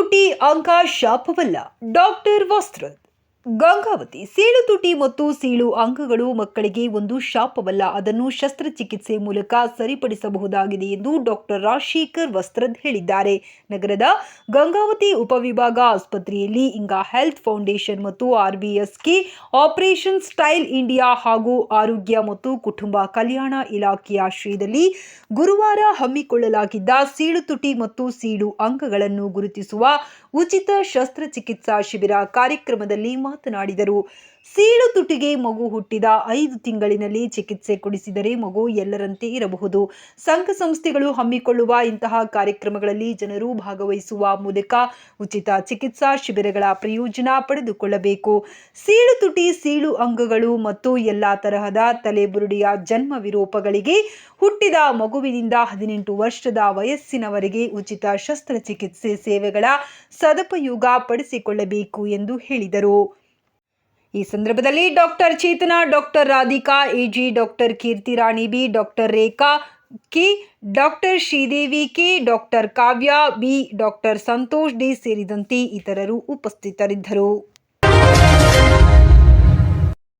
ಸುಟಿ ಅಂಕ ಶಾಪವಲ್ಲ ಡಾಕ್ಟರ್ ವಸ್ತ್ರದ್. ಗಂಗಾವತಿ ಸೀಳು ತುಟಿ ಮತ್ತು ಸೀಳು ಅಂಗಗಳು ಮಕ್ಕಳಿಗೆ ಒಂದು ಶಾಪವಲ್ಲ, ಅದನ್ನು ಶಸ್ತ್ರಚಿಕಿತ್ಸೆ ಮೂಲಕ ಸರಿಪಡಿಸಬಹುದಾಗಿದೆ ಎಂದು ಡಾಕ್ಟರ್ ರಾಜಶೇಖರ್ ವಸ್ತ್ರದ್ ಹೇಳಿದ್ದಾರೆ. ನಗರದ ಗಂಗಾವತಿ ಉಪವಿಭಾಗ ಆಸ್ಪತ್ರೆಯಲ್ಲಿ ಇಂಗಾ ಹೆಲ್ತ್ ಫೌಂಡೇಶನ್ ಮತ್ತು ಆರ್ಬಿಎಸ್ಕೆ ಆಪರೇಷನ್ ಸ್ಟೈಲ್ ಇಂಡಿಯಾ ಹಾಗೂ ಆರೋಗ್ಯ ಮತ್ತು ಕುಟುಂಬ ಕಲ್ಯಾಣ ಇಲಾಖೆಯ ಆಶ್ರಯದಲ್ಲಿ ಗುರುವಾರ ಹಮ್ಮಿಕೊಳ್ಳಲಾಗಿದ್ದ ಸೀಳು ತುಟಿ ಮತ್ತು ಸೀಳು ಅಂಗಗಳನ್ನು ಗುರುತಿಸುವ ಉಚಿತ ಶಸ್ತ್ರಚಿಕಿತ್ಸಾ ಶಿಬಿರ ಕಾರ್ಯಕ್ರಮದಲ್ಲಿ ಮಾತನಾಡಿದರು. ಸೀಳು ತುಟಿಗೆ ಮಗು ಹುಟ್ಟಿದ ಐದು ತಿಂಗಳಿನಲ್ಲಿ ಚಿಕಿತ್ಸೆ ಕೊಡಿಸಿದರೆ ಮಗು ಎಲ್ಲರಂತೆ ಇರಬಹುದು. ಸಂಘ ಸಂಸ್ಥೆಗಳು ಹಮ್ಮಿಕೊಳ್ಳುವ ಇಂತಹ ಕಾರ್ಯಕ್ರಮಗಳಲ್ಲಿ ಜನರು ಭಾಗವಹಿಸುವ ಮೂಲಕ ಉಚಿತ ಚಿಕಿತ್ಸಾ ಶಿಬಿರಗಳ ಪ್ರಯೋಜನ ಪಡೆದುಕೊಳ್ಳಬೇಕು. ಸೀಳು ತುಟಿ, ಸೀಳು ಅಂಗಗಳು ಮತ್ತು ಎಲ್ಲ ತರಹದ ತಲೆಬುರುಡಿಯ ಜನ್ಮ ವಿರೂಪಗಳಿಗೆ ಹುಟ್ಟಿದ ಮಗುವಿನಿಂದ ಹದಿನೆಂಟು ವರ್ಷದ ವಯಸ್ಸಿನವರೆಗೆ ಉಚಿತ ಶಸ್ತ್ರಚಿಕಿತ್ಸೆ ಸೇವೆಗಳ ಸದುಪಯೋಗ ಪಡಿಸಿಕೊಳ್ಳಬೇಕು ಎಂದು ಹೇಳಿದರು. ಈ ಸಂದರ್ಭದಲ್ಲಿ doctor Chetana, doctor Radhika A G doctor Keerthi Rani B, doctor Rekha K, doctor Sridevi K, doctor Kavya B, doctor Santosh D ಸೇರಿದಂತೆ ಇತರರು ಉಪಸ್ಥಿತರಿದ್ದರು.